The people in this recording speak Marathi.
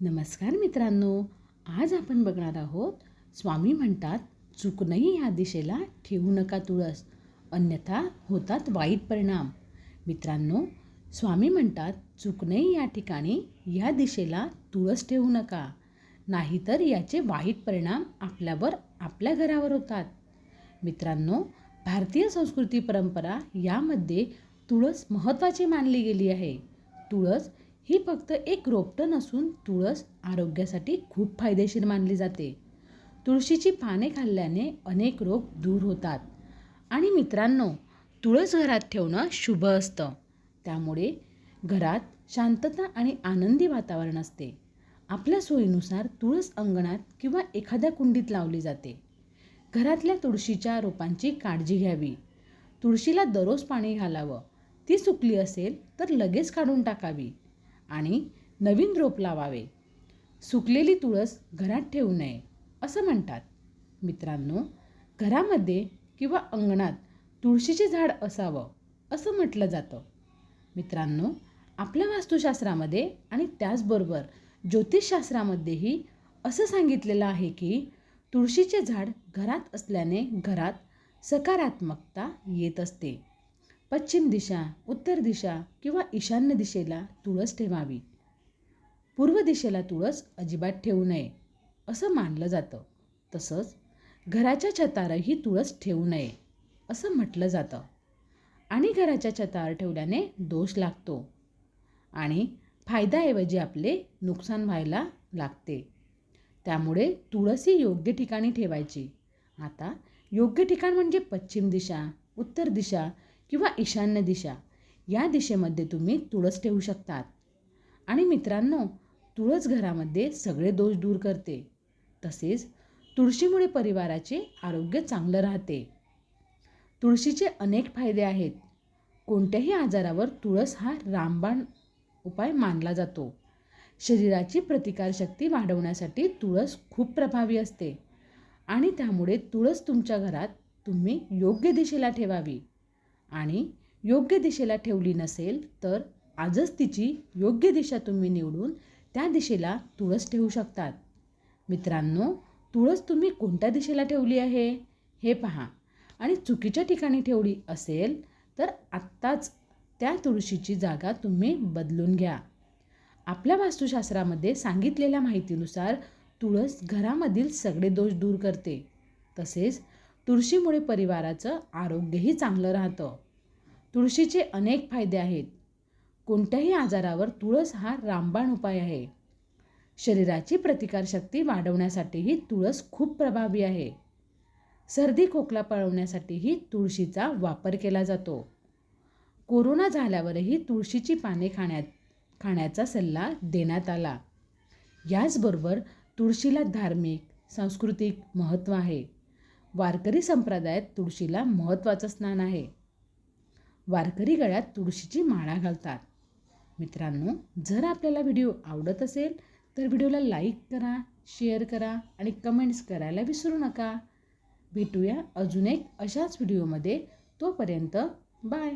नमस्कार मित्रांनो आज आपण बघणार आहोत स्वामी म्हणतात चुकणंही या दिशेला ठेवू नका तुळस. अन्यथा होतात वाईट परिणाम. मित्रांनो स्वामी म्हणतात चुकणंही या ठिकाणी या दिशेला तुळस ठेवू नका. नाहीतर याचे वाईट परिणाम आपल्यावर आपल्या घरावर होतात. मित्रांनो भारतीय संस्कृती परंपरा यामध्ये तुळस महत्त्वाची मानली गेली आहे. तुळस ही फक्त एक रोपटं नसून तुळस आरोग्यासाठी खूप फायदेशीर मानली जाते. तुळशीची पाने खाल्ल्याने अनेक रोग दूर होतात. आणि मित्रांनो तुळस घरात ठेवणं शुभ असतं. त्यामुळे घरात शांतता आणि आनंदी वातावरण असते. आपल्या सोयीनुसार तुळस अंगणात किंवा एखाद्या कुंडीत लावली जाते. घरातल्या तुळशीच्या रोपांची काळजी घ्यावी. तुळशीला दररोज पाणी घालावं. ती सुकली असेल तर लगेच काढून टाकावी. आणि नवीन रोप लावावे. सुकलेली तुळस घरात ठेवू नये असं म्हणतात. मित्रांनो घरामध्ये किंवा अंगणात तुळशीचे झाड असावं असं म्हटलं जातं. मित्रांनो आपल्या वास्तुशास्त्रामध्ये आणि त्याचबरोबर ज्योतिषशास्त्रामध्येही असं सांगितलेलं आहे की तुळशीचे झाड घरात असल्याने घरात सकारात्मकता येत असते. पश्चिम दिशा उत्तर दिशा किंवा ईशान्य दिशेला तुळस ठेवावी. पूर्व दिशेला तुळस अजिबात ठेवू नये असं मानलं जातं. तसंच घराच्या छतारही तुळस ठेवू नये असं म्हटलं जातं. आणि घराच्या छतावर ठेवल्याने दोष लागतो आणि फायद्याऐवजी आपले नुकसान व्हायला लागते. त्यामुळे तुळस ही योग्य ठिकाणी ठेवायची. आता योग्य ठिकाण म्हणजे पश्चिम दिशा उत्तर दिशा किंवा ईशान्य दिशा या दिशेमध्ये तुम्ही तुळस ठेवू शकतात. आणि मित्रांनो तुळस घरामध्ये सगळे दोष दूर करते. तसेच तुळशीमुळे परिवाराचे आरोग्य चांगलं राहते. तुळशीचे अनेक फायदे आहेत. कोणत्याही आजारावर तुळस हा रामबाण उपाय मानला जातो. शरीराची प्रतिकारशक्ती वाढवण्यासाठी तुळस खूप प्रभावी असते. आणि त्यामुळे तुळस तुमच्या घरात तुम्ही योग्य दिशेला ठेवावी. आणि योग्य दिशेला ठेवली नसेल तर आजच तिची योग्य दिशा तुम्ही निवडून त्या दिशेला तुळस ठेवू शकतात. मित्रांनो तुळस तुम्ही कोणत्या दिशेला ठेवली आहे? हे पहा. आणि चुकीच्या ठिकाणी ठेवली असेल तर आत्ताच त्या तुळशीची जागा तुम्ही बदलून घ्या. आपल्या वास्तुशास्त्रामध्ये सांगितलेल्या माहितीनुसार तुळस घरामधील सगळे दोष दूर करते. तसेच तुळशीमुळे परिवाराचं आरोग्यही चांगलं राहतं. तुळशीचे अनेक फायदे आहेत. कोणत्याही आजारावर तुळस हा रामबाण उपाय आहे. शरीराची प्रतिकारशक्ती वाढवण्यासाठीही तुळस खूप प्रभावी आहे. सर्दी खोकला पळवण्यासाठीही तुळशीचा वापर केला जातो. कोरोना झाल्यावरही तुळशीची पाने खाण्यात खाण्याचा सल्ला देण्यात आला. याचबरोबर तुळशीला धार्मिक सांस्कृतिक महत्त्व आहे. वारकरी संप्रदायात तुळशीला महत्त्वाचं स्नान आहे. वारकरी गळ्यात तुळशीची माळा घालतात. मित्रांनो जर आपल्याला व्हिडिओ आवडत असेल तर व्हिडिओला लाईक करा शेअर करा आणि कमेंट्स करायला विसरू नका. भेटूया अजून एक अशाच व्हिडिओमध्ये. तोपर्यंत बाय.